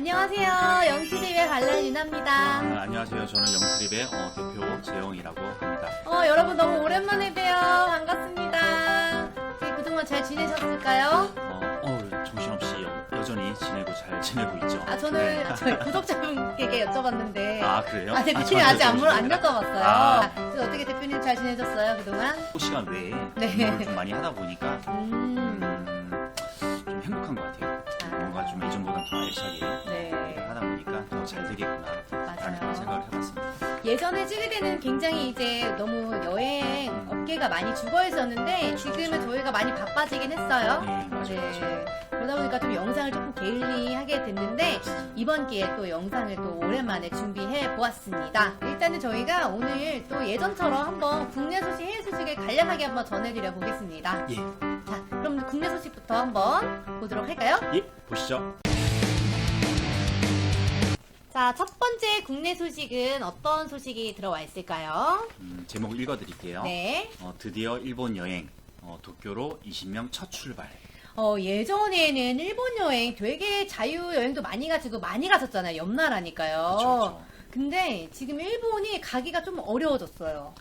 안녕하세요. 영트립의 관람 유나입니다. 아, 안녕하세요. 저는 영트립의 어, 대표 재영이라고 합니다. 어, 여러분 너무 오랜만에 뵈요. 반갑습니다. 네, 그동안 잘 지내셨을까요? 어, 어, 정신없이 여, 여전히 지내고 잘 지내고 있죠. 아, 저는 저희 구독자분에게 여쭤봤는데. 아, 그래요? 아, 대표님 저한테 아직 안, 물, 안. 여쭤봤어요. 아. 그래서 어떻게 대표님 잘 지내셨어요, 그동안? 시간 외에 네. 좀 많이 하다 보니까 음, 음, 보니까 더잘 되겠구나 라는 맞아요. 생각을 해봤습니다. 예전에 찍을 때는 굉장히 이제 너무 여행 업계가 많이 죽어 있었는데 지금은 저희가 많이 바빠지긴 했어요. 네, 맞아요. 네. 맞아요. 그러다 보니까 좀 영상을 조금 게을리하게 됐는데 이번 기회에 또 영상을 또 오랜만에 준비해 보았습니다. 일단은 저희가 오늘 또 예전처럼 한번 국내 소식, 해외 소식을 간략하게 한번 전해드려 보겠습니다. 예, 자, 그럼 국내 소식부터 한번 보도록 할까요? 예, 보시죠. 자, 첫 번째 국내 소식은 어떤 소식이 들어와 있을까요? 음, 제목 읽어드릴게요. 네. 어, 드디어 일본 여행 어, 도쿄로 20명 첫 출발. 어, 예전에는 일본 여행 되게 자유 여행도 많이 가지고 많이 갔었잖아요. 옆 나라니까요. 그렇죠. 근데 지금 일본이 가기가 좀 어려워졌어요.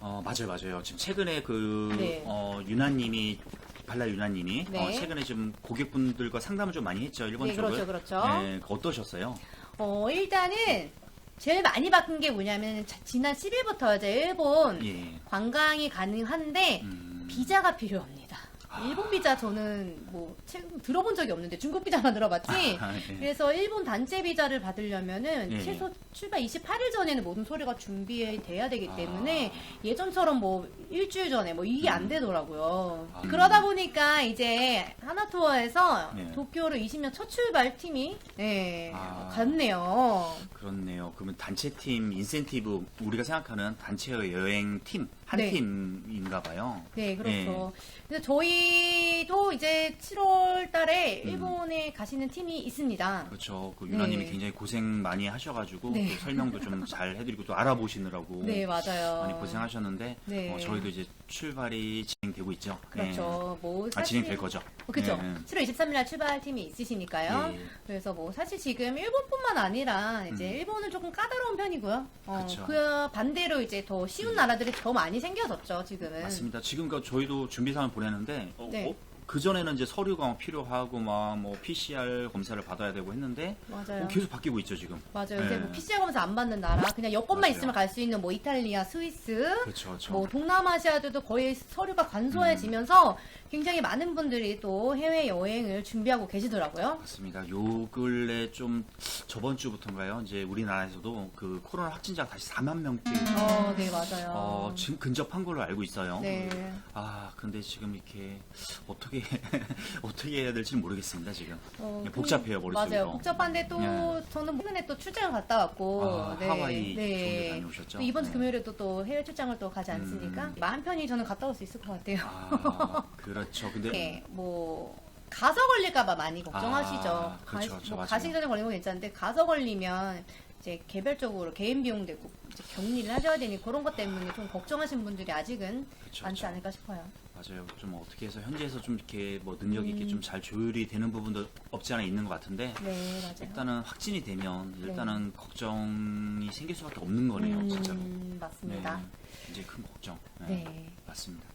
어, 맞아요, 맞아요. 지금 최근에 그, 네. 어, 유나님이, 발라 유나님이, 네. 어, 최근에 좀 고객분들과 상담을 좀 많이 했죠, 일본 네, 쪽을. 그렇죠, 그렇죠. 네, 어떠셨어요? 어, 일단은 제일 많이 바뀐 게 뭐냐면 자- 지난 10일부터 이제 일본 예. 관광이 가능한데 음, 비자가 필요합니다. 아. 일본 비자 저는 뭐 최근 들어본 적이 없는데 중국 비자만 들어봤지. 아, 네. 그래서 일본 단체 비자를 받으려면은 예. 최소 출발 28일 전에는 모든 서류가 준비돼야 되기 때문에 아. 예전처럼 뭐 일주일 전에 뭐 이게 안 되더라고요. 아. 그러다 보니까 이제 하나투어에서 네. 도쿄로 20년 첫 출발 팀이 네, 아. 갔네요. 그렇네요. 그러면 단체 팀, 인센티브, 우리가 생각하는 단체 여행 팀, 한 네. 팀인가 봐요. 네, 그렇죠. 그래서 저희도 이제 7월 달에 음. 일본에 가시는 팀이 있습니다. 그렇죠. 그 유나님이 네. 굉장히 고생 많이 하셔가지고, 네. 또 설명도 좀 잘 해드리고, 또 알아보시느라고. 네, 맞아요. 많이 고생하셨는데, 네. 어, 저희도 이제 출발이 진행되고 있죠. 그렇죠. 뭐 아, 사실 진행될 거죠. 그렇죠. 네. 7월 23일 날 출발 팀이 있으시니까요. 예, 예. 그래서 뭐 사실 지금 일본뿐만 아니라 이제 음. 일본은 조금 까다로운 편이고요. 어, 그쵸. 그 반대로 이제 더 쉬운 나라들이 더 많이 생겨졌죠, 지금은. 맞습니다. 지금 그 저희도 준비 사항을 보내는데 어, 네. 그 전에는 이제 서류가 막 필요하고 막 뭐 PCR 검사를 받아야 되고 했는데 맞아요. 어, 계속 바뀌고 있죠 지금. 맞아요. 네. 요새 뭐 PCR 검사 안 받는 나라, 그냥 여권만 맞아요. 있으면 갈 수 있는 뭐 이탈리아, 스위스, 그렇죠, 그렇죠. 뭐 동남아시아들도 거의 서류가 간소해지면서 굉장히 많은 분들이 또 해외 여행을 준비하고 계시더라고요. 맞습니다. 요 근래 좀 저번 주부터인가요? 이제 우리나라에서도 그 코로나 확진자가 다시 4만 명대 어, 네 맞아요. 어, 지금 근접한 걸로 알고 있어요. 네. 아, 근데 지금 이렇게 어떻게 어떻게 해야 될지 모르겠습니다 지금. 어, 네, 복잡해요, 그- 머릿속이. 맞아요. 복잡한데 또 네. 저는 최근에 또 출장을 갔다 왔고 아, 하와이 쪽에 다녀오셨죠? 또 이번 주 네. 금요일에 또, 또 해외 출장을 또 가지 않습니까? 음. 마음 편히 저는 갔다 올 수 있을 것 같아요. 아, 그렇죠. 근데 네, 뭐 가서 걸릴까봐 많이 걱정하시죠. 아, 그렇죠, 가, 그렇죠, 뭐 맞아요. 가시기 전에 걸리는 건 괜찮은데 가서 걸리면 이제 개별적으로 개인 비용 되고 이제 격리를 하셔야 되니 그런 것 때문에 좀 걱정하시는 분들이 아직은 그렇죠, 많지 그렇죠. 않을까 싶어요. 맞아요. 좀 어떻게 해서 현지에서 좀 이렇게 뭐 능력 있게 음. 좀잘 조율이 되는 부분도 없지 않아 있는 것 같은데 네, 맞아요. 일단은 확진이 되면 일단은 걱정이 생길 수밖에 없는 거네요, 진짜로. 음, 맞습니다. 네, 이제 큰 걱정. 네, 네. 맞습니다.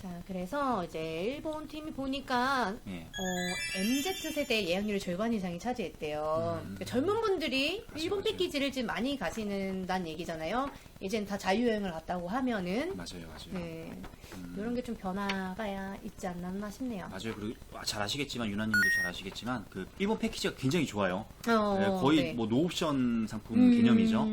자, 그래서 이제 일본 팀이 보니까 예. 어, MZ 세대 예약률의 절반 이상이 차지했대요. 음. 그러니까 젊은 분들이 맞아요, 일본 맞아요. 패키지를 지금 많이 가시는다는 얘기잖아요. 이젠 다 자유여행을 갔다고 하면은 맞아요, 맞아요. 네, 음, 이런 게 좀 변화가 있지 않았나 싶네요. 맞아요. 그리고 아, 잘 아시겠지만 유나님도 잘 아시겠지만 그 일본 패키지가 굉장히 좋아요. 어, 네, 거의 네. 뭐 노옵션 상품 음, 개념이죠.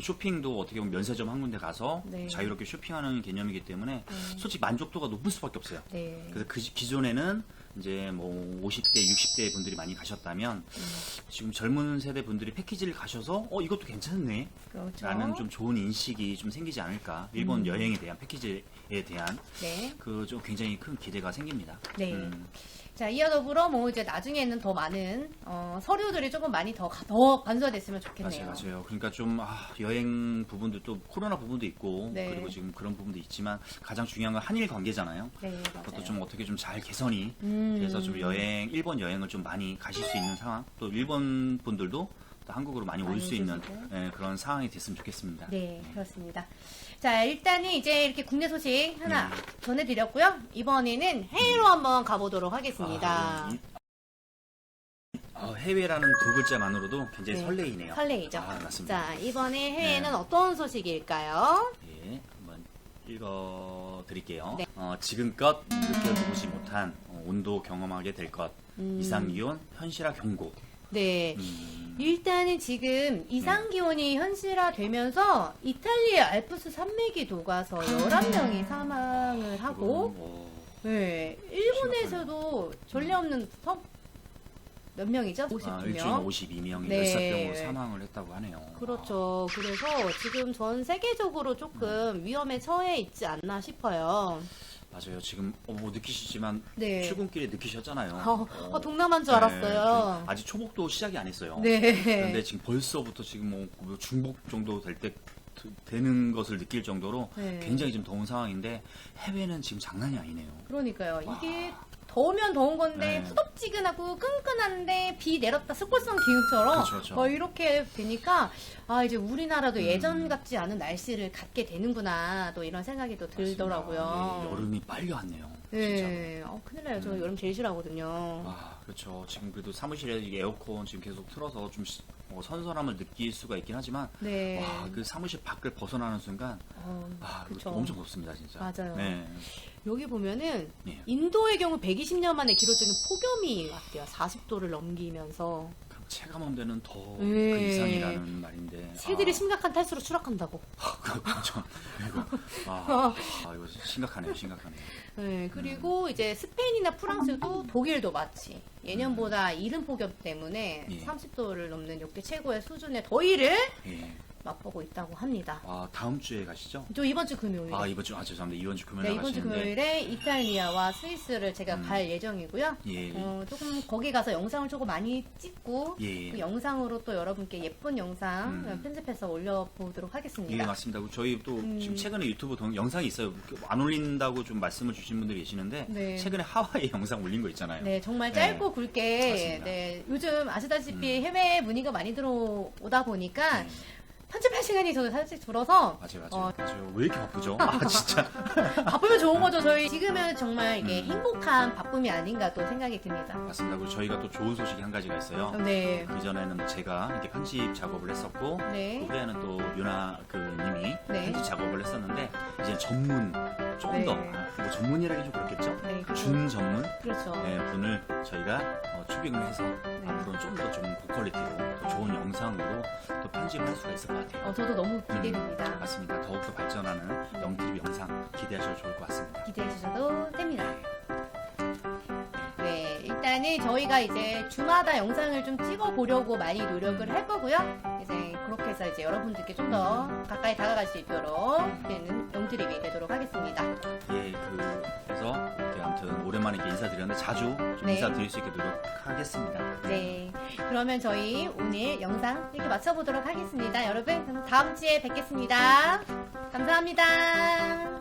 쇼핑도 어떻게 보면 면세점 한 군데 가서 네. 자유롭게 쇼핑하는 개념이기 때문에 네. 솔직히 만족도가 높을 수밖에 없어요. 네. 그래서 그 기존에는 이제 뭐 50대, 60대 분들이 많이 가셨다면 음. 지금 젊은 세대 분들이 패키지를 가셔서 어 이것도 괜찮네 그렇죠. 라는 좀 좋은 인식이 좀 생기지 않을까 일본 음. 여행에 대한 패키지에 대한 네. 그 좀 굉장히 큰 기대가 생깁니다. 네. 음, 자, 이어 더불어 뭐 이제 나중에는 더 많은 어, 서류들이 조금 많이 더, 가- 더 간소화됐으면 좋겠네요. 맞아요, 맞아요. 그러니까 좀 아, 여행 부분도 또 코로나 부분도 있고 네. 그리고 지금 그런 부분도 있지만 가장 중요한 건 한일 관계잖아요. 네, 그것도 맞아요. 좀 어떻게 좀 잘 개선이 음. 그래서 좀 여행 일본 여행을 좀 많이 가실 수 있는 상황 또 일본 분들도 또 한국으로 많이 올 수 있는. 예, 그런 상황이 됐으면 좋겠습니다. 네, 그렇습니다. 자, 일단은 이제 이렇게 국내 소식 하나 네. 전해드렸고요. 이번에는 해외로 한번 가보도록 하겠습니다. 아, 이- 어, 해외라는 두 글자만으로도 굉장히 네. 설레이네요. 설레이죠. 아, 맞습니다. 자, 이번에 해외는 네. 어떤 소식일까요? 예, 읽어 드릴게요. 네. 어, 지금껏 느껴보지 못한 어, 온도 경험하게 될 것. 음. 이상 기온 현실화 경고. 네. 음, 일단은 지금 이상 기온이 현실화되면서 이탈리아 알프스 산맥이 녹아서 11명이 사망을 하고 어, 네, 일본에서도 전례 없는 성- 몇 명이죠? 아, 52명. 일주일 52명이 네. 열사병으로 사망을 했다고 하네요. 그렇죠. 그래서 지금 전 세계적으로 조금 위험에 처해 있지 않나 싶어요. 맞아요. 지금 어, 뭐 느끼시지만 네. 출근길에 느끼셨잖아요. 어, 어, 동남아인 줄 네, 알았어요. 그 아직 초복도 시작이 안 했어요. 네. 그런데 지금 벌써부터 지금 뭐, 뭐 중복 정도 될 때 되는 것을 느낄 정도로 네. 굉장히 좀 더운 상황인데 해외는 지금 장난이 아니네요. 그러니까요. 이게 더우면 더운 건데 네. 후덥지근하고 끈끈한데 비 내렸다 습골성 기후처럼 그렇죠, 그렇죠. 뭐 이렇게 되니까 아 이제 우리나라도 음. 예전 같지 않은 날씨를 갖게 되는구나 또 이런 생각이 또 들더라고요. 예, 여름이 빨리 왔네요. 진짜. 네, 어, 큰일 나요. 저 음. 여름 제일 싫어하거든요. 아, 그렇죠. 지금 그래도 사무실에 이 에어컨 지금 계속 틀어서 좀 시- 어, 선선함을 느낄 수가 있긴 하지만 네. 와, 그 사무실 밖을 벗어나는 순간 어, 아, 그쵸. 엄청 덥습니다, 진짜. 맞아요. 네. 여기 보면은 예. 인도의 경우 120년 만에 기록적인 폭염이 왔대요. 40도를 넘기면서 그럼 체감온 데는 더그 네. 이상이라는 말인데. 새들이 아, 심각한 탈수로 추락한다고. 그렇죠. 이거, 아, 아, 이거 심각하네요, 심각하네요. 네, 그리고 이제 스페인이나 프랑스도 독일도 마치 예년보다 음. 이른 폭염 때문에 예. 30도를 넘는 역대 최고의 수준의 더위를 예. 맛보고 있다고 합니다. 아, 다음 주에 가시죠? 저 이번 주 금요일. 아, 이번 주, 아, 죄송합니다. 이번 주 금요일 네, 이번 주 가시는데. 금요일에 이탈리아와 스위스를 제가 음. 갈 예정이고요. 예. 어, 조금 거기 가서 영상을 조금 많이 찍고 예. 그 영상으로 또 여러분께 예쁜 영상 음. 편집해서 올려보도록 예, 하겠습니다. 맞습니다. 저희 또 음. 지금 최근에 유튜브 동, 영상이 있어요. 안 올린다고 좀 말씀을 주신 분들이 계시는데 네. 최근에 하와이 영상 올린 거 있잖아요. 네, 정말 네. 짧고 굵게, 맞습니다. 네, 요즘 아시다시피 해외 문의가 많이 들어오다 보니까 네. 편집할 시간이 저도 사실 줄어서 맞아요, 맞아요. 어, 맞아요. 왜 이렇게 바쁘죠? 아, 진짜. 바쁘면 좋은 거죠. 저희 지금은 정말 이게 음. 행복한 바쁨이 아닌가 또 생각이 듭니다. 맞습니다. 그리고 저희가 또 좋은 소식이 한 가지가 있어요. 네, 그 전에는 제가 이렇게 편집 작업을 했었고 네. 그 후에는 또 유나 그 님이 네. 편집 작업을 했었는데 이제 전문 좀 네. 더뭐 전문이라기 좀 그렇겠죠? 네, 그리고- 준 전문 그렇죠. 네, 분을 저희가 어, 초빙을 해서 네. 앞으로는 좀더좀 고퀄리티로 더 좋은 영상으로 또 편집을 할 수가 있을 것 같아요. 어, 저도 너무 기대됩니다. 음, 맞습니다. 더욱더 발전하는 영TV 영상 기대하셔도 좋을 것 같습니다. 기대해 주셔도 됩니다. 네, 일단은 저희가 이제 주마다 영상을 좀 찍어 보려고 많이 노력을 할 거고요. 이제 그렇게 해서 이제 여러분들께 좀 더 가까이 다가갈 수 있도록 되는 영드립이 되도록 하겠습니다. 인사드렸는데 자주 좀 네. 인사드릴 수 있게 노력하겠습니다. 네, 그러면 저희 오늘 영상 이렇게 마쳐보도록 하겠습니다. 여러분, 그럼 다음 주에 뵙겠습니다. 감사합니다.